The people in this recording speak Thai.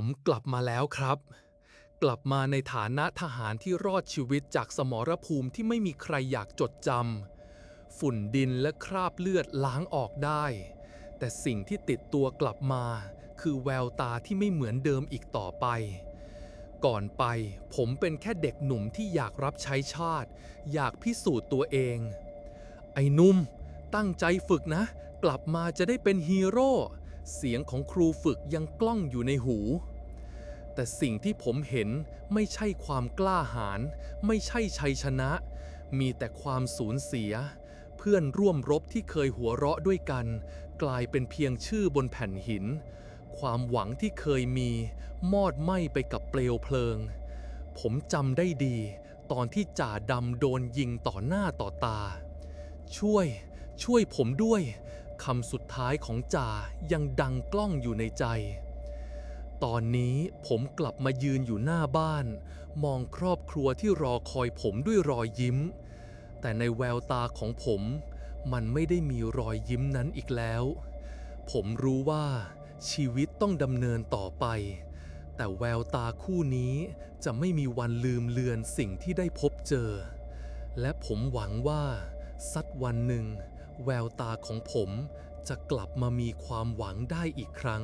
ผมกลับมาแล้วครับ กลับมาในฐานะทหารที่รอดชีวิตจากสมรภูมิที่ไม่มีใครอยากจดจำฝุ่นดินและคราบเลือดล้างออกได้ แต่สิ่งที่ติดตัวกลับมา คือแววตาที่ไม่เหมือนเดิมอีกต่อไป ก่อนไป ผมเป็นแค่เด็กหนุ่มที่อยากรับใช้ชาติ อยากพิสูจน์ตัวเอง ไอ้นุ่ม ตั้งใจฝึกนะ กลับมาจะได้เป็นฮีโร่ เสียงของครูฝึกยังกล้องอยู่ในหู แต่สิ่งที่ผมเห็นไม่ใช่ความกล้าหาญไม่ใช่ชัยชนะ มีแต่ความสูญเสีย เพื่อนร่วมรบที่เคยหัวเราะด้วยกัน กลายเป็นเพียงชื่อบนแผ่นหิน ความหวังที่เคยมี มอดไหม้ไปกับเปลวเพลิง ผมจำได้ดี ตอนที่จ่าดำโดนยิงต่อหน้าต่อตา ช่วย ช่วยผมด้วย คำสุดท้ายของจ่ายังดังกล้องอยู่ในใจ ตอนนี้ผมกลับมายืนอยู่หน้าบ้าน มองครอบครัวที่รอคอยผมด้วยรอยยิ้ม แต่ในแววตาของผมมันไม่ได้มีรอยยิ้มนั้นอีกแล้ว ผมรู้ว่าชีวิตต้องดำเนินต่อไป แต่แววตาคู่นี้จะไม่มีวันลืมเลือนสิ่งที่ได้พบเจอ และผมหวังว่าสักวันหนึ่ง แววตาของผมจะกลับมามีความหวังได้อีกครั้ง